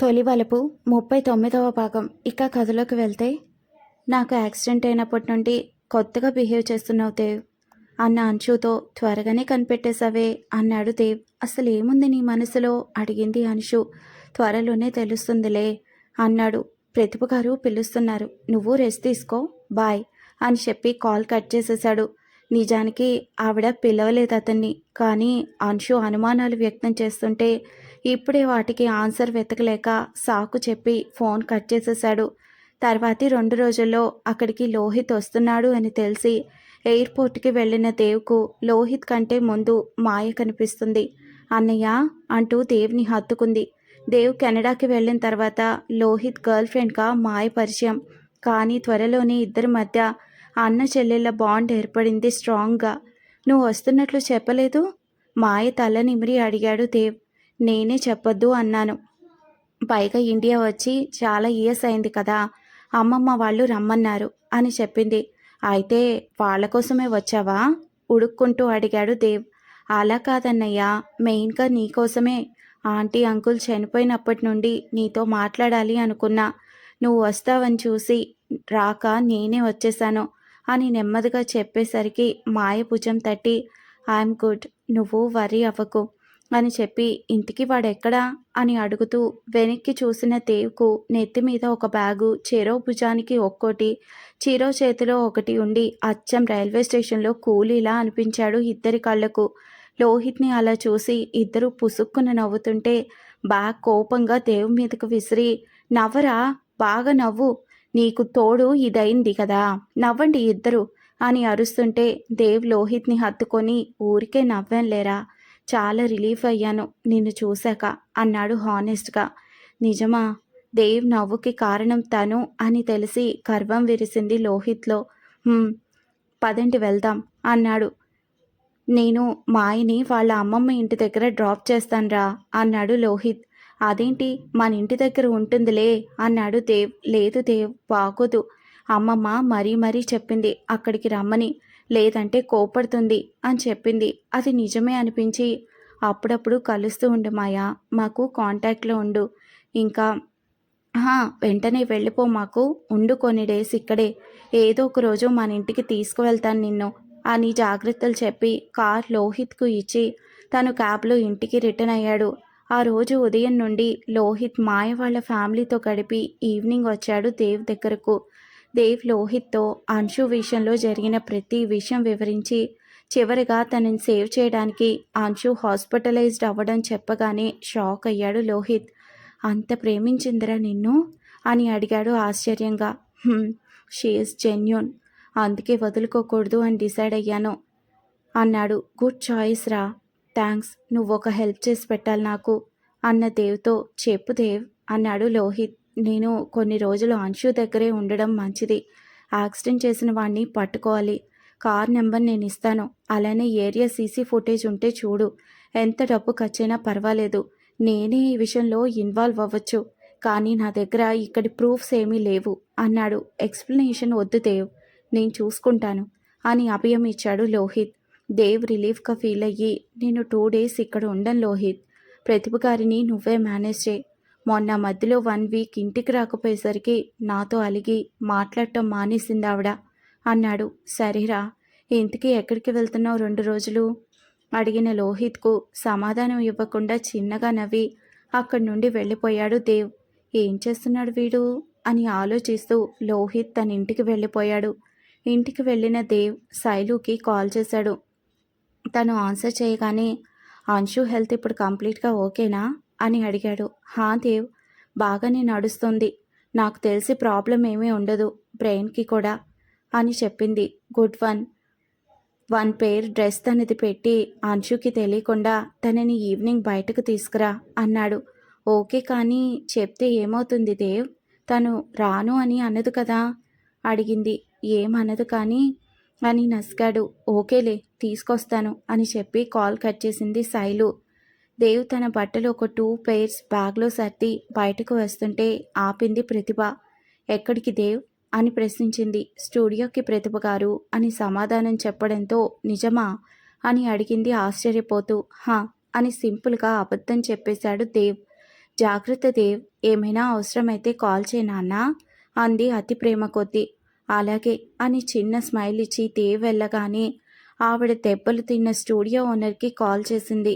తొలి వలపు ముప్పై తొమ్మిదవ భాగం. ఇక కథలోకి వెళ్తే నాకు యాక్సిడెంట్ అయినప్పటి నుండి కొత్తగా బిహేవ్ చేస్తున్నావు దేవ్. అన్న అంశుతో త్వరగానే కనిపెట్టేశావే అన్నాడు దేవ్. అసలు ఏముంది నీ మనసులో? అడిగింది అంశు. త్వరలోనే తెలుస్తుందిలే అన్నాడు. ప్రతిభ గారు పిలుస్తున్నారు. నువ్వు రెస్ట్ తీసుకో బాయ్ అని చెప్పి కాల్ కట్ చేసేశాడు. నిజానికి ఆవిడ పిలవలేదు అతన్ని. కానీ అంశు అనుమానాలు వ్యక్తం చేస్తుంటే ఇప్పుడే వాటికి ఆన్సర్ వెతకలేక సాకు చెప్పి ఫోన్ కట్ చేసేశాడు. తర్వాతి రెండు రోజుల్లో అక్కడికి లోహిత్ వస్తున్నాడు అని తెలిసి ఎయిర్పోర్ట్కి వెళ్ళిన దేవ్కు లోహిత్ కంటే ముందు మాయ కనిపిస్తుంది. అన్నయ్య! అంటూ దేవ్ని హత్తుకుంది. దేవ్ కెనడాకి వెళ్ళిన తర్వాత లోహిత్ గర్ల్ ఫ్రెండ్గా మాయ పరిచయం. కానీ త్వరలోనే ఇద్దరి మధ్య అన్న చెల్లెళ్ళ బాండ్ ఏర్పడింది స్ట్రాంగ్గా. నువ్వు వస్తున్నట్లు చెప్పలేదు? మాయ తల నిమిరి అడిగాడు దేవ్. నేనే చెప్పొద్దు అన్నాను. పైగా ఇండియా వచ్చి చాలా ఇయర్స్ అయింది కదా అమ్మమ్మ వాళ్ళు రమ్మన్నారు అని చెప్పింది. అయితే వాళ్ళ కోసమే వచ్చావా? ఉడుక్కుంటూ అడిగాడు దేవ్. అలా కాదన్నయ్యా మెయిన్గా నీకోసమే ఆంటీ అంకుల్ చనిపోయినప్పటి నుండి నీతో మాట్లాడాలి అనుకున్నా. నువ్వు వస్తావని చూసి రాక నేనే వచ్చేసాను అని నెమ్మదిగా చెప్పేసరికి మాయ భుజం తట్టి ఐఎమ్ గుడ్ నువ్వు వరి అవ్వకు. అని చెప్పి ఇంటికి వాడెక్కడా? అని అడుగుతూ వెనక్కి చూసిన దేవ్కు నెత్తి మీద ఒక బ్యాగు చెరో భుజానికి ఒక్కోటి చీరో చేతిలో ఒకటి ఉండి అచ్చం రైల్వే స్టేషన్లో కూలీలా అనిపించాడు ఇద్దరి కళ్ళకు. లోహిత్ని అలా చూసి ఇద్దరు పుసుక్కున నవ్వుతుంటే బ్యాగ్ కోపంగా దేవు మీదకు విసిరి నవ్వరా? బాగా నవ్వు. నీకు తోడు ఇదైంది కదా. నవ్వండి ఇద్దరు అని అరుస్తుంటే దేవ్ లోహిత్ని హత్తుకొని ఊరికే నవ్వానులేరా చాలా రిలీఫ్ అయ్యాను నిన్ను చూశాక అన్నాడు హానెస్ట్గా. నిజమా దేవ్ నవ్వుకి కారణం తను అని తెలిసి గర్వం విరిసింది లోహిత్లో. "హ్మ్, పదండి వెళ్దాం అన్నాడు. నేను మాయని వాళ్ళ అమ్మమ్మ ఇంటి దగ్గర డ్రాప్ చేస్తాన్రా అన్నాడు లోహిత్. అదేంటి మన ఇంటి దగ్గర ఉంటుందిలే అన్నాడు దేవ్. లేదు దేవ్ బాగోదు అమ్మమ్మ మరీ మరీ చెప్పింది అక్కడికి రమ్మని. లేదంటే కోపడుతుంది అని చెప్పింది. అది నిజమే అనిపించి అప్పుడప్పుడు కలుస్తూ ఉండు మాయా మాకు కాంటాక్ట్లో ఉండు. ఇంకా వెంటనే వెళ్ళిపో మాకు ఉండు కొన్ని డేస్ ఇక్కడే. ఏదో ఒక రోజు మన ఇంటికి తీసుకువెళ్తాను నిన్ను అని జాగ్రత్తలు చెప్పి కార్ లోహిత్కు ఇచ్చి తను క్యాబ్లో ఇంటికి రిటర్న్ అయ్యాడు. ఆ రోజు ఉదయం నుండి లోహిత్ మాయ వాళ్ళ ఫ్యామిలీతో గడిపి ఈవినింగ్ వచ్చాడు దేవ్ దగ్గరకు. దేవ్ లోహిత్తో అంశు విషయంలో జరిగిన ప్రతి విషయం వివరించి చివరిగా తనని సేవ్ చేయడానికి అంశు హాస్పిటలైజ్డ్ అవ్వడం చెప్పగానే షాక్ అయ్యాడు లోహిత్. అంత ప్రేమించిందిరా నిన్ను? అని అడిగాడు ఆశ్చర్యంగా. She is genuine. అందుకే వదులుకోకూడదు అని డిసైడ్ అయ్యాను అన్నాడు. గుడ్ చాయిస్ రా. థ్యాంక్స్ నువ్వు ఒక హెల్ప్ చేసి పెట్టాలి నాకు అన్న దేవ్తో. చెప్పు దేవ్ అన్నాడు లోహిత్. నేను కొన్ని రోజులు అంశు దగ్గరే ఉండడం మంచిది. యాక్సిడెంట్ చేసిన వాడిని పట్టుకోవాలి. కార్ నెంబర్ నేను ఇస్తాను. అలానే ఏరియా సీసీ ఫుటేజ్ ఉంటే చూడు. ఎంత డబ్బు ఖర్చైనా పర్వాలేదు. నేనే ఈ విషయంలో ఇన్వాల్వ్ అవ్వచ్చు. కానీ నా దగ్గర ఇక్కడి ప్రూఫ్స్ ఏమీ లేవు అన్నాడు. ఎక్స్ప్లెనేషన్ వద్దు దేవ్. నేను చూసుకుంటాను అని అభయం ఇచ్చాడు లోహిత్. దేవ్ రిలీఫ్గా ఫీల్ అయ్యి నేను టూ డేస్ ఇక్కడ ఉండను లోహిత్. ప్రతిభ గారిని నువ్వే మేనేజ్ చేయి. మొన్న మధ్యలో వన్ వీక్ ఇంటికి రాకపోయేసరికి నాతో అలిగి మాట్లాడటం మానేసింది ఆవిడ. అన్నాడు. సరేరా ఇంటికి ఎక్కడికి వెళ్తున్నావు రెండు రోజులు? అడిగిన లోహిత్కు సమాధానం ఇవ్వకుండా చిన్నగా నవ్వి అక్కడి నుండి వెళ్ళిపోయాడు దేవ్. ఏం చేస్తున్నాడు వీడు? అని ఆలోచిస్తూ లోహిత్ తన ఇంటికి వెళ్ళిపోయాడు. ఇంటికి వెళ్ళిన దేవ్ శైలుకి కాల్ చేశాడు. తను ఆన్సర్ చేయగానే అంశు హెల్త్ ఇప్పుడు కంప్లీట్గా ఓకేనా? అని అడిగాడు. హా దేవ్ బాగానే నడుస్తుంది. నాకు తెలిసి ప్రాబ్లం ఏమీ ఉండదు బ్రెయిన్కి కూడా అని చెప్పింది. Good one. One pair dress తనది పెట్టి అంశుకి తెలియకుండా తనని ఈవినింగ్ బయటకు తీసుకురా అన్నాడు. ఓకే కానీ చెప్తే ఏమవుతుంది దేవ్? తను రాను అని అనదు కదా? అడిగింది. ఏమనదు కానీ అని నసిగాడు. ఓకేలే తీసుకొస్తాను అని చెప్పి కాల్ కట్ చేసింది శైలు. దేవ్ తన బట్టలు ఒక టూ పెయిర్స్ బ్యాగ్లో సర్ది బయటకు వస్తుంటే ఆపింది ప్రతిభ. ఎక్కడికి దేవ్ అని ప్రశ్నించింది. స్టూడియోకి ప్రతిభ గారు అని సమాధానం చెప్పడంతో నిజమా అని అడిగింది ఆశ్చర్యపోతూ. హా అని సింపుల్గా అబద్ధం చెప్పేశాడు దేవ్. జాగ్రత్త దేవ్ ఏమైనా అవసరమైతే కాల్ చేయి అంది అతి ప్రేమ కొద్దీ. అలాగే అని చిన్న స్మైల్ ఇచ్చి దేవ్ వెళ్ళగానే ఆవిడ దెబ్బలు తిన్న స్టూడియో ఓనర్కి కాల్ చేసింది.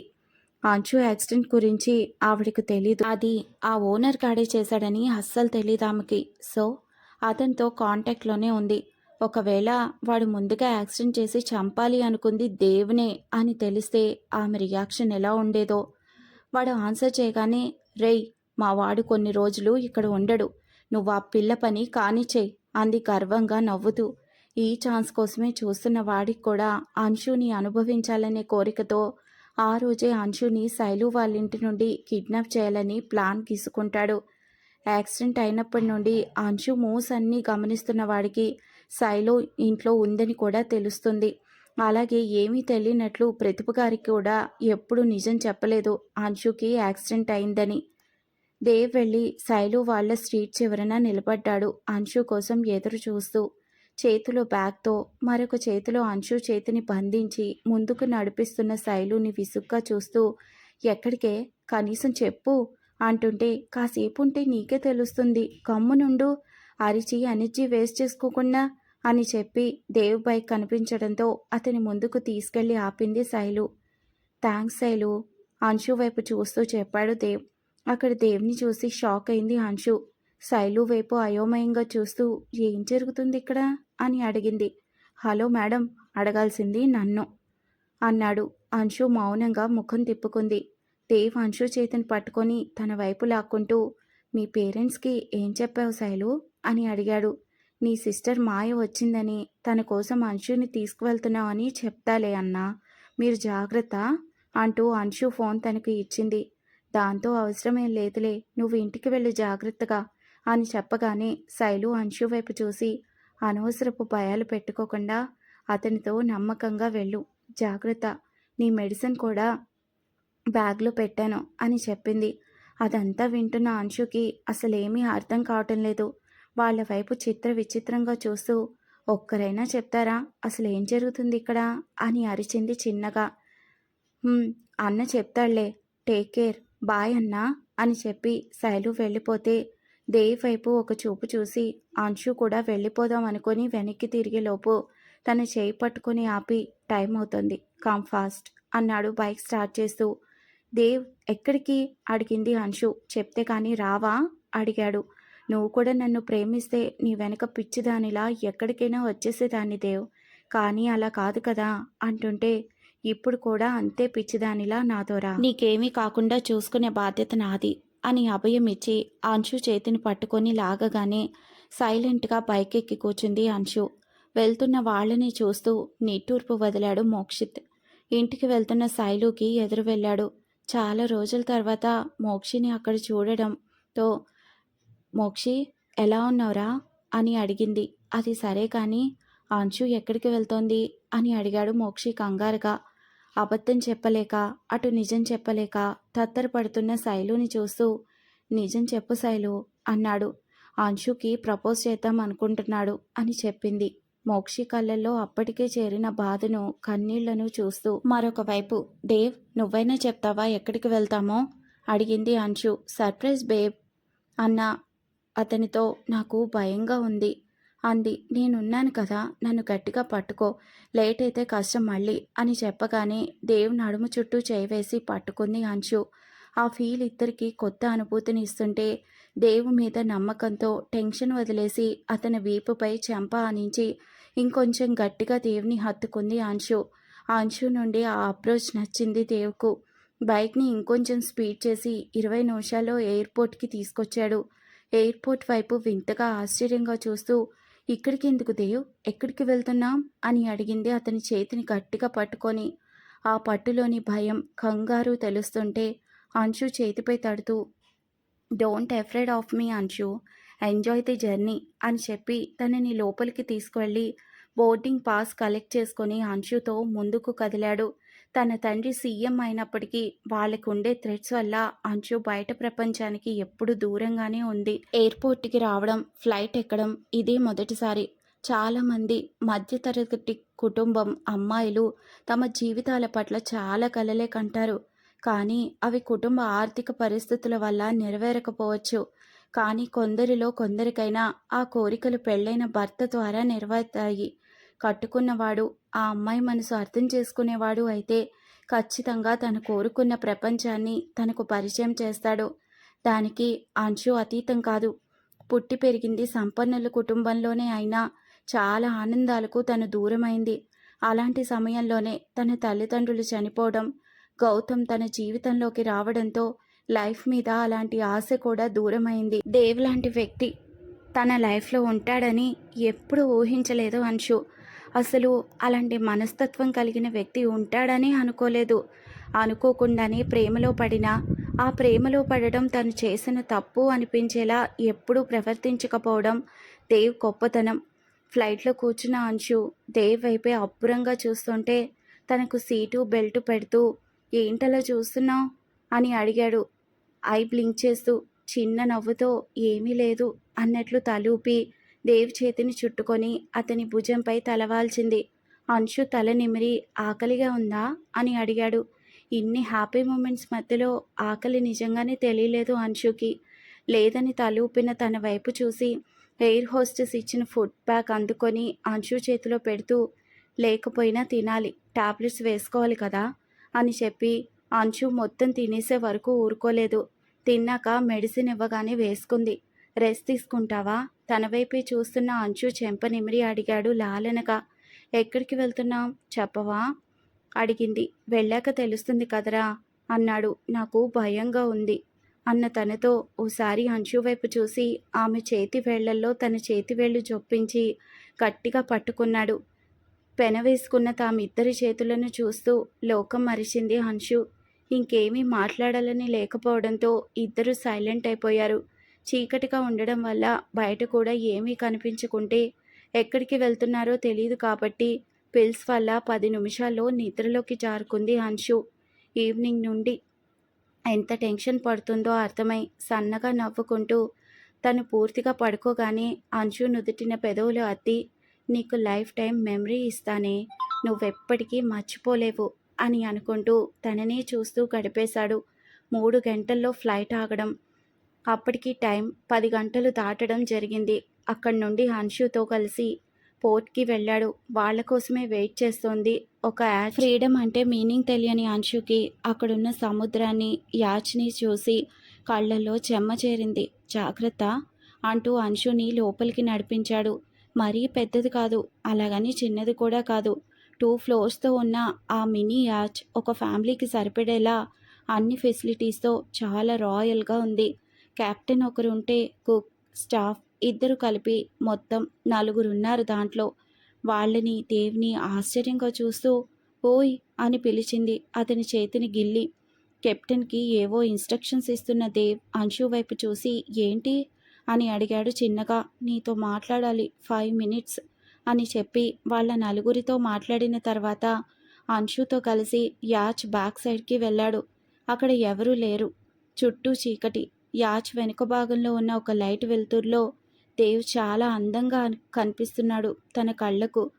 అంచు యాక్సిడెంట్ గురించి ఆవిడకు తెలీదు. అది ఆ ఓనర్ కాడే చేశాడని అస్సలు తెలీదు ఆమెకి. సో అతనితో కాంటాక్ట్లోనే ఉంది. ఒకవేళ వాడు ముందుగా యాక్సిడెంట్ చేసి చంపాలి అనుకుంది దేవునే అని తెలిస్తే ఆమె రియాక్షన్ ఎలా ఉండేదో. వాడు ఆన్సర్ చేయగానే రేయ్ మా వాడు కొన్ని రోజులు ఇక్కడ ఉండడు. నువ్వు ఆ పిల్ల పని కానిచేయి అంది గర్వంగా నవ్వుతూ. ఈ ఛాన్స్ కోసమే చూస్తున్న వాడికి కూడా అంశుని అనుభవించాలనే కోరికతో ఆ రోజే అంశుని శైలు వాళ్ళ ఇంటి నుండి కిడ్నాప్ చేయాలని ప్లాన్ గీసుకుంటాడు యాక్సిడెంట్ అయినప్పటి నుండి అంశు మూవ్స్ అన్నీ గమనిస్తున్న వాడికి శైలు ఇంట్లో ఉందని కూడా తెలుస్తుంది. అలాగే ఏమీ తెలియనట్లు ప్రతిభ గారికి కూడా ఎప్పుడు నిజం చెప్పలేదు అంశుకి యాక్సిడెంట్ అయిందని. దేవ్ వెళ్ళి శైలు వాళ్ళ స్ట్రీట్ చివరన నిలబడ్డాడు. అంశు కోసం ఎదురు చూస్తూ చేతిలో బ్యాగ్తో మరొక చేతిలో అంశు చేతిని బంధించి ముందుకు నడిపిస్తున్న శైలుని విసుగ్గా చూస్తూ ఎక్కడికే? కనీసం చెప్పు అంటుంటే కాసేపు ఉంటే నీకే తెలుస్తుంది. కమ్మునుండు అరిచి ఎనర్జీ వేస్ట్ చేసుకోకుండా అని చెప్పి దేవ్ బైక్ కనిపించడంతో అతని ముందుకు తీసుకెళ్ళి ఆపింది శైలు. థ్యాంక్స్ శైలు అంశు వైపు చూస్తూ చెప్పాడు దేవ్. అక్కడ దేవ్ని చూసి షాక్ అయింది అంశు. శైలు వైపు అయోమయంగా చూస్తూ ఏం జరుగుతుంది ఇక్కడ అని అడిగింది. హలో మేడం అడగాల్సింది నన్ను అన్నాడు. అంశు మౌనంగా ముఖం తిప్పుకుంది. దేవ్ అంశు చేతిని పట్టుకొని తన వైపు లాక్కుంటూ మీ పేరెంట్స్కి ఏం చెప్పావు శైలు? అని అడిగాడు. నీ సిస్టర్ మాయ వచ్చిందని తన కోసం అంశుని అని చెప్తాలే అన్నా మీరు జాగ్రత్త అంటూ అంశు ఫోన్ తనకు ఇచ్చింది. దాంతో అవసరమేం లేదులే నువ్వు ఇంటికి వెళ్ళి జాగ్రత్తగా అని చెప్పగానే శైలు అంశు వైపు చూసి అనవసరపు భయాలు పెట్టుకోకుండా అతనితో నమ్మకంగా వెళ్ళు. జాగ్రత్త. నీ మెడిసిన్ కూడా బ్యాగ్లో పెట్టాను అని చెప్పింది. అదంతా వింటున్న అంశుకి అసలేమీ అర్థం కావటం లేదు. వాళ్ళ వైపు చిత్ర విచిత్రంగా చూస్తూ ఒక్కరైనా చెప్తారా? అసలు ఏం జరుగుతుంది ఇక్కడ? అని అరిచింది చిన్నగా. అన్న చెప్తాడులే. Take care. బాయ్ అన్నా అని చెప్పి శైలు వెళ్ళిపోతే దేవి వైపు ఒక చూపు చూసి అంశు కూడా వెళ్ళిపోదాం అనుకొని వెనక్కి తిరిగే లోపు తన చేయి పట్టుకొని ఆపి టైం అవుతుంది కమ్ ఫాస్ట్ అన్నాడు బైక్ స్టార్ట్ చేస్తూ. దేవ్ ఎక్కడికి? అడిగింది అంశు. చెప్తే కానీ రావా? అడిగాడు. నువ్వు కూడా నన్ను ప్రేమిస్తే నీ వెనక పిచ్చిదానిలా ఎక్కడికైనా వచ్చేసేదాన్ని దేవ్. కానీ అలా కాదు కదా అంటుంటే ఇప్పుడు కూడా అంతే పిచ్చిదానిలా నాతో రా నీకేమీ కాకుండా చూసుకునే బాధ్యత నాది. అని అభయం ఇచ్చి అంశు చేతిని పట్టుకొని లాగగానే సైలెంట్గా బైకెక్కి కూర్చుంది అంశు. వెళ్తున్న వాళ్ళని చూస్తూ నిట్టూర్పు వదిలాడు మోక్షిత్. ఇంటికి వెళ్తున్న శైలుకి ఎదురు వెళ్ళాడు. చాలా రోజుల తర్వాత మోక్షిని అక్కడ చూడడంతో మోక్షి ఎలా ఉన్నావురా? అని అడిగింది. అది సరే కానీ అంశు ఎక్కడికి వెళ్తోంది? అని అడిగాడు మోక్షి కంగారుగా. అబద్ధం చెప్పలేక అటు నిజం చెప్పలేక తత్తరపడుతున్న శైలుని చూస్తూ నిజం చెప్పు శైలు అన్నాడు. అంశుకి ప్రపోజ్ చేద్దాం అనుకుంటున్నాడు అని చెప్పింది. మోక్షి కళ్ళల్లో అప్పటికే చేరిన బాధను కన్నీళ్ళను చూస్తూ మరొక వైపు దేవ్ నువ్వైనా చెప్తావా ఎక్కడికి వెళ్తామో? అడిగింది అంశు. సర్ప్రైజ్ బేబ్ అన్న అతనితో నాకు భయంగా ఉంది. అంది. నేనున్నాను కదా నన్ను గట్టిగా పట్టుకో. లేట్ అయితే కష్టం మళ్ళీ అని చెప్పగానే దేవ్ నడుము చుట్టూ చేవేసి పట్టుకుంది అంశు. ఆ ఫీల్ ఇద్దరికి కొత్త అనుభూతిని ఇస్తుంటే దేవు మీద నమ్మకంతో టెన్షన్ వదిలేసి అతని వీపుపై చెంప ఆనించి ఇంకొంచెం గట్టిగా దేవుని హత్తుకుంది అంశు. అంశు నుండి ఆ అప్రోచ్ నచ్చింది దేవుకు. బైక్ని ఇంకొంచెం స్పీడ్ చేసి ఇరవై నిమిషాల్లో ఎయిర్పోర్ట్కి తీసుకొచ్చాడు. ఎయిర్పోర్ట్ వైపు వింతగా ఆశ్చర్యంగా చూస్తూ ఇక్కడికి ఎందుకు దేవ్? ఎక్కడికి వెళ్తున్నాం? అని అడిగింది అతని చేతిని గట్టిగా పట్టుకొని. ఆ పట్టులోని భయం కంగారు తెలుస్తుంటే అంశు చేతిపై తడుతూ don't afraid of me Anshu. Enjoy the journey అని చెప్పి తనని లోపలికి తీసుకువెళ్ళి బోర్డింగ్ పాస్ కలెక్ట్ చేసుకొని అంశుతో ముందుకు కదిలాడు. తన తండ్రి సీఎం అయినప్పటికీ వాళ్ళకు ఉండే థ్రెడ్స్ వల్ల అంచు బయట ప్రపంచానికి ఎప్పుడు దూరంగానే ఉంది. ఎయిర్పోర్ట్కి రావడం ఫ్లైట్ ఎక్కడం ఇదే మొదటిసారి. చాలామంది మధ్యతరగతి కుటుంబం అమ్మాయిలు తమ జీవితాల పట్ల చాలా కలలే కంటారు. కానీ అవి కుటుంబ ఆర్థిక పరిస్థితుల వల్ల నెరవేరకపోవచ్చు. కానీ కొందరిలో కొందరికైనా ఆ కోరికలు పెళ్ళైన భర్త ద్వారా నెరవేరుతాయి. కట్టుకున్నవాడు ఆ అమ్మాయి మనసు అర్థం చేసుకునేవాడు అయితే ఖచ్చితంగా తను కోరుకున్న ప్రపంచాన్ని తనకు పరిచయం చేస్తాడు. దానికి అంచు అతీతం కాదు. పుట్టి పెరిగింది సంపన్నుల కుటుంబంలోనే అయినా చాలా ఆనందాలకు తను దూరమైంది. అలాంటి సమయంలోనే తన తల్లిదండ్రులు చనిపోవడం గౌతమ్ తన జీవితంలోకి రావడంతో లైఫ్ మీద అలాంటి ఆశ కూడా దూరమైంది. దేవ్ లాంటి వ్యక్తి తన లైఫ్లో ఉంటాడని ఎప్పుడు ఊహించలేదు అంశు. అసలు అలాంటి మనస్తత్వం కలిగిన వ్యక్తి ఉంటాడని అనుకోలేదు. అనుకోకుండానే ప్రేమలో పడినా ఆ ప్రేమలో పడడం తను చేసిన తప్పు అనిపించేలా ఎప్పుడూ ప్రవర్తించకపోవడం దేవ్ గొప్పతనం. ఫ్లైట్లో కూర్చున్న అంశు దేవ్ వైపే అబ్బురంగా చూస్తుంటే తనకు సీటు బెల్ట్ పెడుతూ ఏంటలా చూస్తున్నావు? అని అడిగాడు. ఐ బ్లింక్ చేస్తూ చిన్న నవ్వుతో ఏమీ లేదు అన్నట్లు తలూపి దేవ్ చేతిని చుట్టుకొని అతని భుజంపై తలవాల్చింది. అంశు తల నిమిరి ఆకలిగా ఉందా? అని అడిగాడు. ఇన్ని హ్యాపీ మూమెంట్స్ మధ్యలో ఆకలి నిజంగానే తెలియలేదు అంశుకి. లేదని తలూపిన తన వైపు చూసి ఎయిర్ హోస్టెస్ ఇచ్చిన ఫుడ్ ప్యాక్ అందుకొని అంశు చేతిలో పెడుతూ లేకపోయినా తినాలి టాబ్లెట్స్ వేసుకోవాలి కదా? అని చెప్పి అంశు మొత్తం తినేసే వరకు ఊరుకోలేదు. తిన్నాక మెడిసిన్ ఇవ్వగానే వేసుకుంది. రెస్ట్ తీసుకుంటావా? తన వైపే చూస్తున్న అంచు చెంప నిమిరి అడిగాడు లాలనగా. ఎక్కడికి వెళ్తున్నాం చెప్పవా? అడిగింది. వెళ్ళాక తెలుస్తుంది కదరా? అన్నాడు. నాకు భయంగా ఉంది. అన్న తనతో ఓసారి అంచు వైపు చూసి ఆమె చేతి వేళ్ళల్లో తన చేతి వేళ్ళు జొప్పించి గట్టిగా పట్టుకున్నాడు. పెనవేసుకున్న తామిద్దరి చేతులను చూస్తూ లోకం మరిచింది అంశు ఇంకేమీ మాట్లాడాలని లేకపోవడంతో ఇద్దరు సైలెంట్ అయిపోయారు. చీకటిగా ఉండడం వల్ల బయట కూడా ఏమీ కనిపించకుంటే ఎక్కడికి వెళ్తున్నారో తెలియదు కాబట్టి పిల్స్ వల్ల పది నిమిషాల్లో నిద్రలోకి జారుకుంది అంశు. ఈవినింగ్ నుండి ఎంత టెన్షన్ పడుతుందో అర్థమై సన్నగా నవ్వుకుంటూ తను పూర్తిగా పడుకోగానే అంశు నుదుటిన పెదవులు అద్ది నీకు లైఫ్ టైం మెమరీ ఇస్తానే నువ్వెప్పటికీ మర్చిపోలేవు అని అనుకుంటూ తననే చూస్తూ గడిపేశాడు. మూడు గంటల్లో ఫ్లైట్ ఆగడం అప్పటికి టైం పది గంటలు దాటడం జరిగింది. అక్కడి నుండి హన్షుతో కలిసి పోర్ట్కి వెళ్ళాడు. వాళ్ళ కోసమే వెయిట్ చేస్తోంది. ఒక యాచ్ ఫ్రీడమ్ అంటే మీనింగ్ తెలియని అంశుకి అక్కడున్న సముద్రాన్ని యాచ్ని చూసి కళ్ళల్లో చెమ్మ చేరింది. జాగ్రత్త అంటూ అంశుని లోపలికి నడిపించాడు. మరీ పెద్దది కాదు అలాగని చిన్నది కూడా కాదు. టూ ఫ్లోర్స్తో ఉన్న ఆ మినీ యాచ్ ఒక ఫ్యామిలీకి సరిపడేలా అన్ని ఫెసిలిటీస్తో చాలా రాయల్గా ఉంది. కెప్టెన్ ఒకరు ఉంటే కుక్ స్టాఫ్ ఇద్దరు కలిపి మొత్తం నలుగురు ఉన్నారు దాంట్లో. వాళ్ళని దేవ్ని ఆశ్చర్యంగా చూస్తూ ఓయ్ అని పిలిచింది అతని చేతిని గిల్లి. కెప్టెన్కి ఏవో ఇన్స్ట్రక్షన్స్ ఇస్తున్న దేవ్ అంశు వైపు చూసి ఏంటి? అని అడిగాడు చిన్నగా. నీతో మాట్లాడాలి ఫైవ్ మినిట్స్ అని చెప్పి వాళ్ళ నలుగురితో మాట్లాడిన తర్వాత అంశుతో కలిసి యాచ్ బ్యాక్ సైడ్కి వెళ్ళాడు. అక్కడ ఎవరూ లేరు. చుట్టూ చీకటి. యాచ్ వెనుక భాగంలో ఉన్న ఒక లైట్ వెలుతురులో దేవ్ చాలా అందంగా కనిపిస్తున్నాడు తన కళ్ళకు.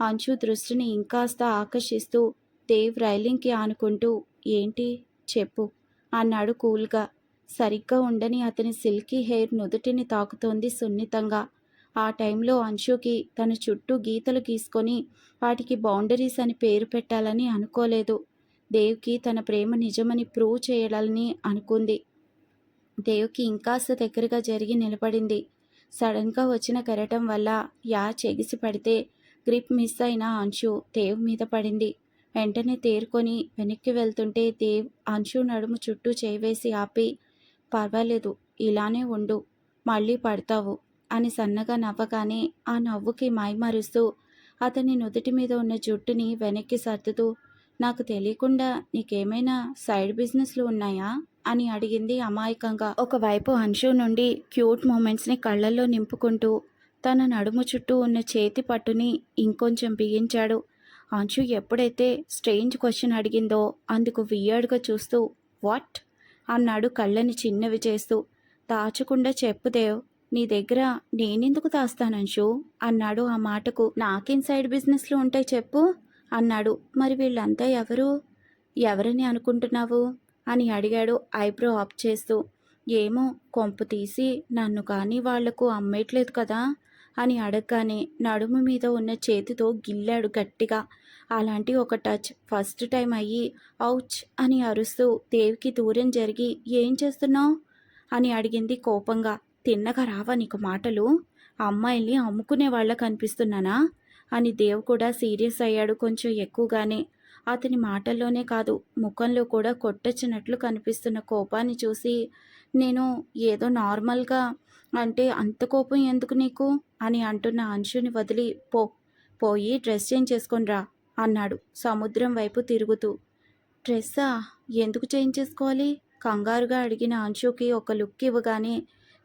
అంచు దృష్టిని ఇంకాస్త ఆకర్షిస్తూ దేవ్ రైలింగ్కి ఆనుకుంటూ ఏంటి? చెప్పు అన్నాడు కూల్గా. సరిగ్గా ఉండని అతని సిల్కీ హెయిర్ నుదుటిని తాకుతోంది సున్నితంగా. ఆ టైంలో అంశుకి తన చుట్టూ గీతలు గీసుకొని వాటికి బౌండరీస్ అని పేరు పెట్టాలని అనుకోలేదు. దేవ్కి తన ప్రేమ నిజమని ప్రూవ్ చేయాలని అనుకుంది. దేవుకి ఇంకాస్త దగ్గరగా జరిగి నిలబడింది. సడన్గా వచ్చిన కెరటం వల్ల యా చెగిసి పడితే గ్రిప్ మిస్ అయిన అంశు దేవ్ మీద పడింది. వెంటనే తేరుకొని వెనక్కి వెళ్తుంటే దేవ్ అంశు నడుము చుట్టూ చేవేసి ఆపి పర్వాలేదు ఇలానే ఉండు మళ్ళీ పడతావు అని సన్నగా నవ్వగానే ఆ నవ్వుకి మైమరుస్తూ అతని నుదుటి మీద ఉన్న జుట్టుని వెనక్కి సర్దుతూ నాకు తెలియకుండా నీకేమైనా సైడ్ బిజినెస్లు ఉన్నాయా? అని అడిగింది అమాయకంగా. ఒకవైపు అంశు నుండి క్యూట్ మూమెంట్స్ని కళ్ళల్లో నింపుకుంటూ తన నడుము చుట్టూ ఉన్న చేతి పట్టుని ఇంకొంచెం బిగించాడు. అంశు ఎప్పుడైతే స్ట్రేంజ్ క్వశ్చన్ అడిగిందో అందుకు వియర్డ్గా చూస్తూ వాట్? అన్నాడు కళ్ళని చిన్నవి చేస్తూ. దాచకుండా చెప్పుదేవ్ నీ దగ్గర నేనెందుకు దాస్తానంశు అన్నాడు ఆ మాటకు. నాకేం సైడ్ బిజినెస్లు ఉంటాయి చెప్పు అన్నాడు. మరి వీళ్ళంతా ఎవరు? ఎవరని అనుకుంటున్నావు? అని అడిగాడు. ఐబ్రో అప్ చేస్తూ ఏమో కొంపు తీసి నన్ను కానీ వాళ్ళకు అమ్మేయట్లేదు కదా అని అడగగానే నడుము మీద ఉన్న చేతితో గిల్లాడు గట్టిగా. అలాంటి ఒక టచ్ ఫస్ట్ టైం అయ్యి ఔచ్ అని అరుస్తూ దేవికి దూరం జరిగి ఏం చేస్తున్నావు? అని అడిగింది కోపంగా. తిన్నగా రావా నీకు మాటలు? అమ్మాయిల్ని అమ్ముకునే వాళ్ళ కనిపిస్తున్నానా? అని దేవ్ కూడా సీరియస్ అయ్యాడు కొంచెం ఎక్కువగానే. అతని మాటల్లోనే కాదు ముఖంలో కూడా కొట్టొచ్చినట్లు కనిపిస్తున్న కోపాన్ని చూసి నేను ఏదో నార్మల్గా అంటే అంత కోపం ఎందుకు నీకు? అని అంటున్న అంశుని వదిలి పో పోయి డ్రెస్ చేంజ్ చేసుకొని రా అన్నాడు సముద్రం వైపు తిరుగుతూ. డ్రెస్సా? ఎందుకు చేంజ్ చేసుకోవాలి? కంగారుగా అడిగిన అంశుకి ఒక లుక్ ఇవ్వగానే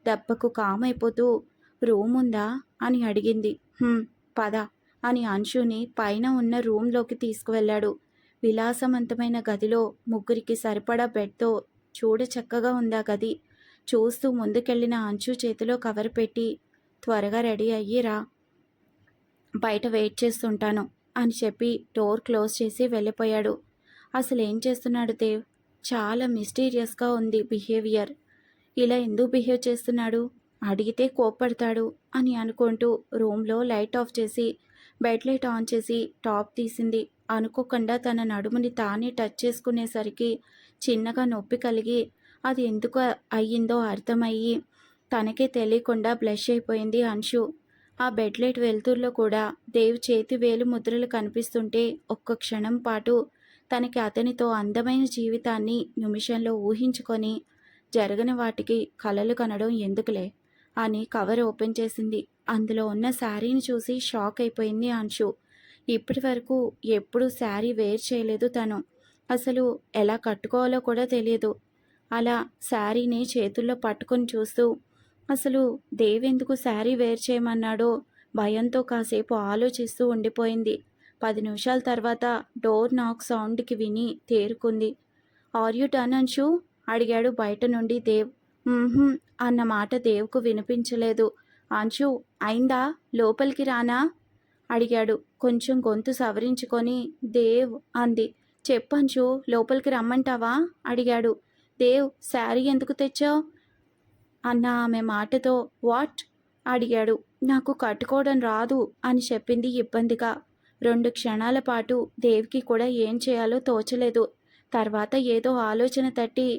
దెబ్బకు కామైపోతూ రూమ్ ఉందా? అని అడిగింది. పద అని అంశుని పైన ఉన్న రూమ్లోకి తీసుకువెళ్ళాడు. విలాసవంతమైన గదిలో ముగ్గురికి సరిపడా బెడ్తో చూడ చక్కగా ఉందా గది. చూస్తూ ముందుకెళ్ళిన అంచు చేతిలో కవర్ పెట్టి త్వరగా రెడీ అయ్యిరా బయట వెయిట్ చేస్తుంటాను అని చెప్పి డోర్ క్లోజ్ చేసి వెళ్ళిపోయాడు. అసలు ఏం చేస్తున్నాడు దేవ్? చాలా మిస్టీరియస్గా ఉంది బిహేవియర్. ఇలా ఎందుకు బిహేవ్ చేస్తున్నాడు? అడిగితే కోప్పడతాడు అని అనుకుంటూ రూమ్లో లైట్ ఆఫ్ చేసి బెడ్ లైట్ ఆన్ చేసి టాప్ తీసింది. అనుకోకుండా తన నడుముని తానే టచ్ చేసుకునేసరికి చిన్నగా నొప్పి కలిగి అది ఎందుకు అయ్యిందో అర్థమయ్యి తనకే తెలియకుండా బ్లష్ అయిపోయింది అంశు. ఆ బెడ్ లైట్ వెలుతురులో కూడా దేవ్ చేతి వేలు ముద్రలు కనిపిస్తుంటే ఒక్క క్షణం పాటు తనకి అతనితో అందమైన జీవితాన్ని నిమిషంలో ఊహించుకొని జరగని వాటికి కలలు కనడం ఎందుకులే? అని కవర్ ఓపెన్ చేసింది. అందులో ఉన్న శారీని చూసి షాక్ అయిపోయింది అంశు. ఇప్పటి వరకు ఎప్పుడు శారీ వేర్ చేయలేదు తను. అసలు ఎలా కట్టుకోవాలో కూడా తెలియదు. అలా శారీని చేతుల్లో పట్టుకొని చూస్తూ అసలు దేవెందుకు శారీ వేర్ చేయమన్నాడో భయంతో కాసేపు ఆలోచిస్తూ ఉండిపోయింది. పది నిమిషాల తర్వాత డోర్ నాక్ సౌండ్కి విని తేరుకుంది. Are you turn Anshu? అడిగాడు బయట నుండి దేవ్. అన్న మాట దేవ్కు వినిపించలేదు. అంశు అయిందా? లోపలికి రానా? అడిగాడు. కొంచెం గొంతు సవరించుకొని దేవ్ అంది. చెప్పంచు లోపలికి రమ్మంటావా? అడిగాడు. దేవ్ శారీ ఎందుకు తెచ్చావు? అన్న ఆమె మాటతో వాట్? అడిగాడు. నాకు కట్టుకోవడం రాదు అని చెప్పింది ఇబ్బందిగా. రెండు క్షణాల పాటు దేవ్కి కూడా ఏం చేయాలో తోచలేదు. తర్వాత ఏదో ఆలోచన తట్టి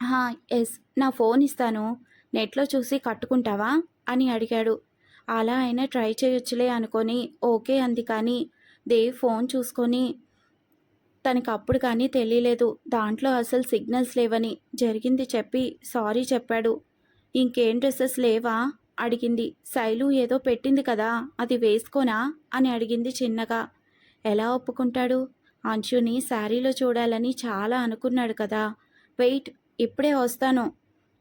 "హా, ఎస్ నా ఫోన్ ఇస్తాను. నెట్లో చూసి కట్టుకుంటావా? అని అడిగాడు. అలా అయినా ట్రై చేయొచ్చులే అనుకొని ఓకే అంది కానీ దేవ్ ఫోన్ చూసుకొని తనకి అప్పుడు కానీ తెలియలేదు దాంట్లో అసలు సిగ్నల్స్ లేవని జరిగింది చెప్పి సారీ చెప్పాడు. ఇంకేం డ్రెస్సెస్ లేవా? అడిగింది. శైలు ఏదో పెట్టింది కదా అది వేసుకోనా? అని అడిగింది చిన్నగా. ఎలా ఒప్పుకుంటాడు? అంశుని శారీలో చూడాలని చాలా అనుకున్నాడు కదా. వెయిట్ ఇప్పుడే వస్తాను.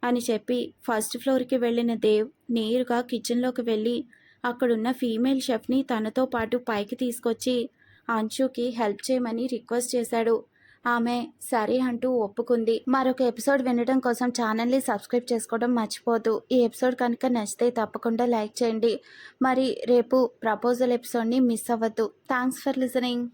అని చెప్పి ఫస్ట్ ఫ్లోర్కి వెళ్ళిన దేవ్ నేరుగా కిచెన్లోకి వెళ్ళి అక్కడున్న ఫీమేల్ షెఫ్ని తనతో పాటు పైకి తీసుకొచ్చి అంశుకి హెల్ప్ చేయమని రిక్వెస్ట్ చేశాడు. ఆమె సరే అంటూ ఒప్పుకుంది. మరొక ఎపిసోడ్ వినడం కోసం ఛానల్ని సబ్స్క్రైబ్ చేసుకోవడం మర్చిపోదు ఈ ఎపిసోడ్ కనుక నచ్చితే తప్పకుండా లైక్ చేయండి. మరి రేపు ప్రపోజల్ ఎపిసోడ్ని మిస్ అవ్వద్దు. Thanks for listening